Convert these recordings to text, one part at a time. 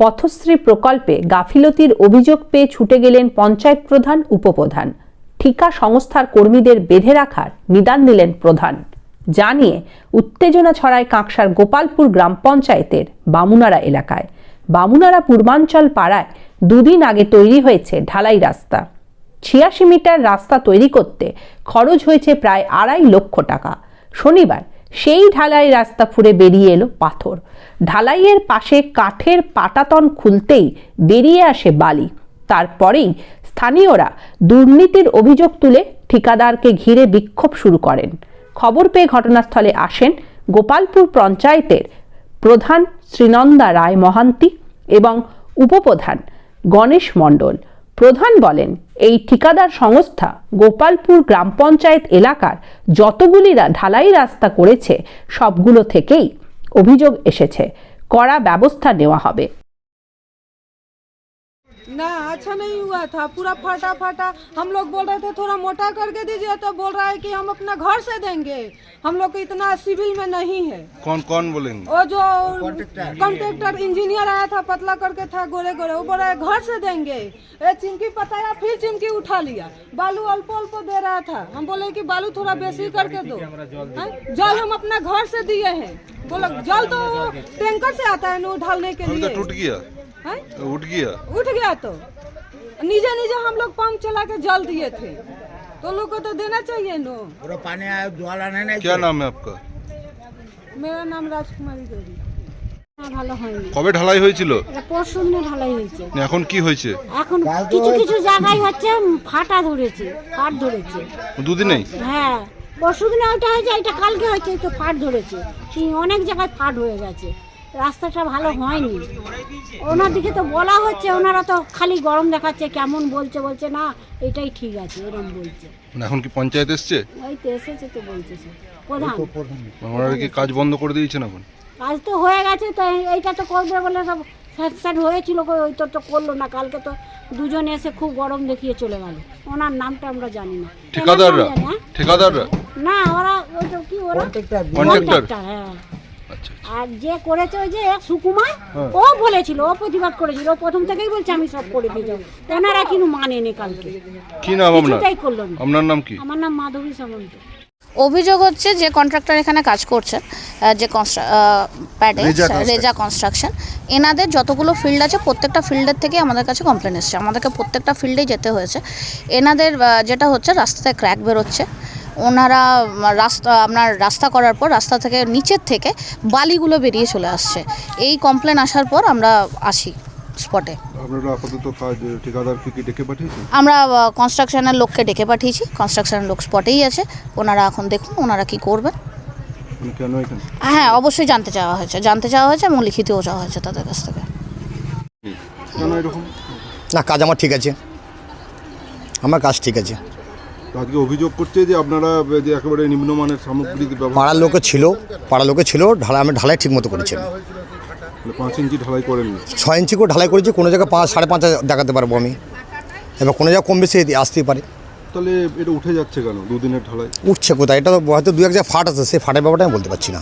পথশ্রী প্রকল্পে গাফিলতির অভিযোগ পেয়ে ছুটে গেলেন পঞ্চায়েত প্রধান, উপপ্রধান। ঠিকা সংস্থার কর্মীদের বেঁধে রাখার নিদান দিলেন প্রধান। জানিয়ে উত্তেজনা ছড়ায় কাঁকসার গোপালপুর গ্রাম পঞ্চায়েতের বামুনারা এলাকায়। বামুনারা পূর্বাঞ্চল পাড়ায় দুদিন আগে তৈরি হয়েছে ঢালাই রাস্তা। ছিয়াশি মিটার রাস্তা তৈরি করতে খরচ হয়েছে প্রায় আড়াই লক্ষ টাকা। শনিবার সেই ঢালাই রাস্তা ফুঁড়ে বেরিয়ে এলো পাথর। ঢালাইয়ের পাশে কাঠের পাটাতন খুলতেই বেরিয়ে আসে বালি। তারপরেই স্থানীয়রা দুর্নীতির অভিযোগ তুলে ঠিকাদারকে ঘিরে বিক্ষোভ শুরু করেন। খবর পেয়ে ঘটনাস্থলে আসেন গোপালপুর পঞ্চায়েতের প্রধান শ্রীনন্দা রায় মহান্তি এবং উপপ্রধান গণেশ মণ্ডল। প্রধান বলেন, এই ঠিকাদার সংস্থা গোপালপুর গ্রাম পঞ্চায়েত এলাকার যতগুলি ঢালাই রাস্তা করেছে, সবগুলো থেকেই অভিযোগ এসেছে। কড়া ব্যবস্থা নেওয়া হবে। ना अच्छा नहीं हुआ था। पूरा फटा फटा हम लोग बोल रहे थे थोड़ा मोटा करके दीजिए। तो बोल रहा है कि हम अपना घर से देंगे। हम लोग इतना सिविल में नहीं है। कौन कौन बोलेंगे? वो जो कॉन्ट्रेक्टर इंजीनियर आया था पतला करके था गोरे गोरे वो बोल रहा है घर से देंगे। ये चिमकी पताया फिर चिमकी उठा लिया। बालू अल्प अल्प दे रहा था। हम बोले कि बालू थोड़ा बेसी करके दो। जल हम अपना घर से दिए हैं। बोला जल तो टैंकर से आता है ना ढालने के तो लिए। टूट गया। हैं? उठ गया उठ गया तो नीचे नीचे हम लोग पंप चला के जल दिए थे तो लोग को तो देना चाहिए नो পুরো পানি আয় জল আনে নাই क्या नाम है आपका मेरा नाम राजकुमारी देवी না, ভালো হয়নি কবে ঢালাই হয়েছিল এটা পরশু দিনে ঢালাই হয়েছে এখন কি হয়েছে এখন কিছু কিছু জায়গায় হচ্ছে উম, ফাটা ধরেছে ফাট ধরেছে দুদিনেই হ্যাঁ পরশু দিনে ওইটা হয়েছে এটা কালকে হয়েছে তো ফাট ধরেছে সেই অনেক জায়গায় ফাট হয়ে গেছে রাস্তাটা ভালো হয়নি। ওনার দিকে তো বলা হচ্ছে ওনারা তো খালি গরম দেখাচ্ছে কেমন বলছে বলছে না এটাই ঠিক আছে এরকম বলছে। মানে এখন কি পঞ্চায়েত এসছে? ওই তো এসেছে তো বলছে সে। প্রধান। ওনারা কি কাজ বন্ধ করে দিয়েছেন এখন? কাজ তো হয়ে গেছে তো এইটা তো করবে বলে সব স্যাট হয়েছিল ওই তো তো করল না কালকে তো দুজন এসে খুব গরম দেখিয়ে চলে গেল। ওনার নামটা আমরা জানি না। ঠিকাদাররা? ঠিকাদাররা? না ওরা ওই তো কি ওরা কন্ট্রাক্টর কন্ট্রাক্টর, হ্যাঁ। আর যে করেছে ওই যে সুকুমার ও বলেছিল ও প্রতিবাদ করেছিল ও প্রথম থেকেই বলছে আমি সব করে দিয়ে যাব। ওনারা কিন্তু মানেনি কালকে। কি নাম আপনার? কিছুটাই করল না। আপনার নাম কি? আমার নাম মাধবী সামন্ত। অভিযোগ হচ্ছে যে কন্ট্রাক্টর এখানে কাজ করছেন আহ, যে প্যাডে রেজা construction। রেজা কনস্ট্রাকশন এনাদের যতগুলো ফিল্ড আছে প্রত্যেকটা ফিল্ডের থেকে আমাদের কাছে কমপ্লেন এসছে। আমাদেরকে প্রত্যেকটা ফিল্ডেই যেতে হয়েছে। এনাদের আহ, যেটা হচ্ছে রাস্তায় ক্র্যাক বেরোচ্ছে। ওনারা রাস্তা আপনার রাস্তা করার পর রাস্তা থেকে নিচের থেকে বালিগুলো বেরিয়ে চলে আসছে। এই কমপ্লেন আসার পর আমরা আসি স্পটে আপনারা আপাতত কাজ ঠিকাদারকে কি ডেকে পাঠিয়েছেন? আমরা কনস্ট্রাকশনের লোককে ডেকে পাঠিয়েছি। কনস্ট্রাকশনের লোক স্পটেই আছে। ওনারা এখন দেখুন ওনারা কি করবেন। মানে কেন এখানে? হ্যাঁ অবশ্যই জানতে চাওয়া হয়েছে। জানতে চাওয়া হয়েছে এবং লিখিতও চাওয়া হয়েছে তাদের কাছ থেকে। না কাজ আমার ঠিক আছে। আমার কাজ ঠিক আছে। আজকে অভিযোগ করছে যে আপনারা যে একেবারে নিম্নমানের সামগ্রী পাড়ার লোকে ছিল পাড়ার লোকে ছিল ঢালাই আমি ঢালাই ঠিক মতো করেছি আমি। মানে পাঁচ ইঞ্চি ঢালাই করেননি? ছয় ইঞ্চি করে ঢালাই করেছি কোনো জায়গায় পাঁচ সাড়ে পাঁচ দেখাতে পারব আমি। এবার কোনো জায়গায় কম বেশি আসতেই পারে। তাহলে এটা উঠে যাচ্ছে কেন দুদিনের ঢালাই? উঠছে কোথায়? এটা তো হয়তো দু এক জায়গায় ফাট আছে সেই ফাটের ব্যাপারটা আমি বলতে পারছি না।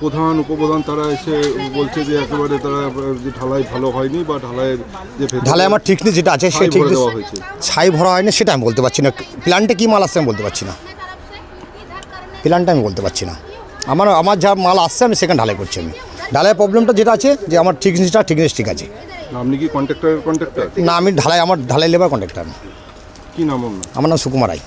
প্রধান উপপ্রধান তারা এসে বলছে যে একেবারে তারা যে ঢালাই ভালো হয়নি বা ঢালাইয়ের যে ঢালাই আমার ঠিকনি যেটা আছে সেই ঠিক দেওয়া হয়েছে। ছাই ভরা হয়নি সেটা আমি বলতে পারছি না। প্ল্যানটা কী মাল আসছে আমি বলতে পারছি না। প্ল্যানটা আমি বলতে পারছি না। আমার আমার যা মাল আসছে আমি সেখানে ঢালাই করছি আমি। ঢালাই প্রবলেমটা যেটা আছে যে আমার ঠিকনিসটা ঠিকনিস ঠিক আছে। আপনি কি কন্ট্রাক্টরের কন্ট্রাক্টর না আমি ঢালাই আমার ঢালাই লেবার কন্ট্রাক্টর কি নাম আমার নাম সুকুমার রায়।